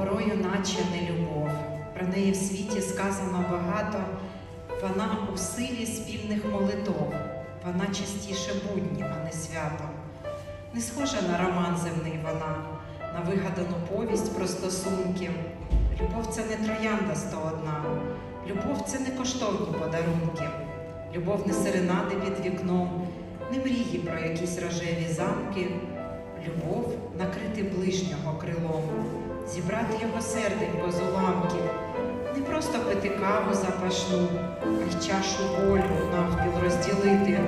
порою наче не любов. Про неї в світі сказано багато. Вона у силі спільних молитов, вона частіше будні, а не свято. Не схожа на роман земний вона, на вигадану повість про стосунки. Любов це не троянда сто одна, любов це не коштовні подарунки, любов не серенади під вікном, не мрії про якісь рожеві замки. Любов накрити ближнього крилом, зібрати його серденько з уламків, не просто пити каву запашну, а й чашу болю навпіл розділити,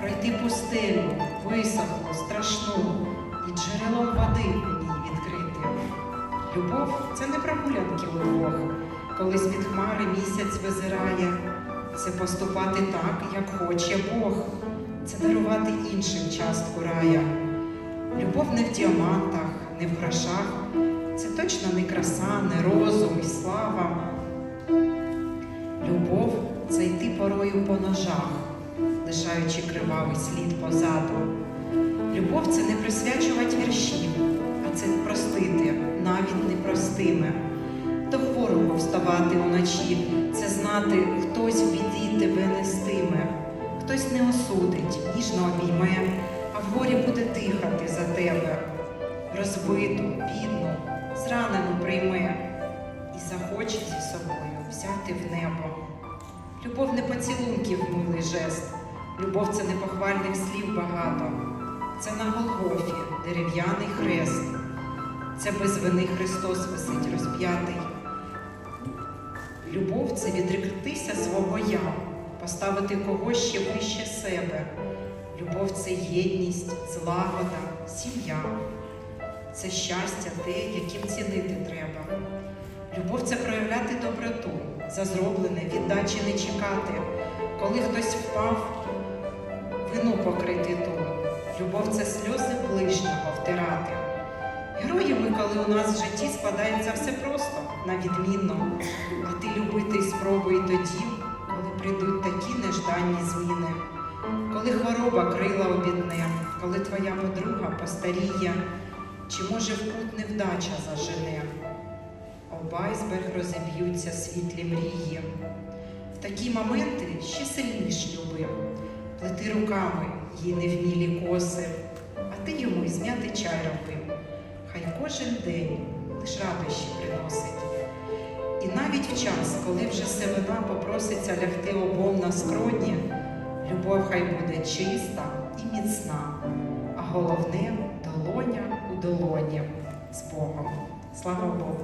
пройти пустелю, висохлу, страшну, і джерелом води у ній відкрити. Любов це не прогулянки удвох, коли з-під хмари місяць визирає, це поступати так, як хоче Бог, це дарувати іншим частку рая. Любов не в діамантах, не в грошах, це точно не краса, не розум і слава. Любов це йти порою по ножах, лишаючи кривавий слід позаду. Любов це не присвячувати вірші, а це простити, навіть непростими. До хворого вставати уночі, це знати, хтось в біді тебе нестиме, хтось не осудить, ніжно обійме, а в горі буде дихати за тебе. Розбиту, бідну, взяти в небо. Любов не поцілунків милий жест, любов це не похвальних слів багато. Це на Голгофі дерев'яний хрест. Це без вини Христос висить розп'ятий. Любов це відректися свого я, поставити когось ще вище себе. Любов це єдність, злагода, сім'я. Це щастя те, яким цінити треба. Любов це проявляти доброту, за зроблене віддачі не чекати, коли хтось впав, вину покрити ту. Любов це сльози ближнього втирати. Героями, коли у нас в житті складається все просто, на відмінно, а ти любити спробуй тоді, коли прийдуть такі нежданні зміни, коли хвороба крила обідне, коли твоя подруга постаріє, чи може в пут невдача зажене, об айсберг розіб'ються світлі мрії. В такі моменти ще сильніш люби, плети руками їй невмілі коси, а ти йому й зняти чай роби. Хай кожен день лиш радощі приносить. І навіть в час, коли вже сивина попроситься лягти обом на скроні, любов хай буде чиста і міцна, а головне долоня у долоні з Богом. Слава Богу!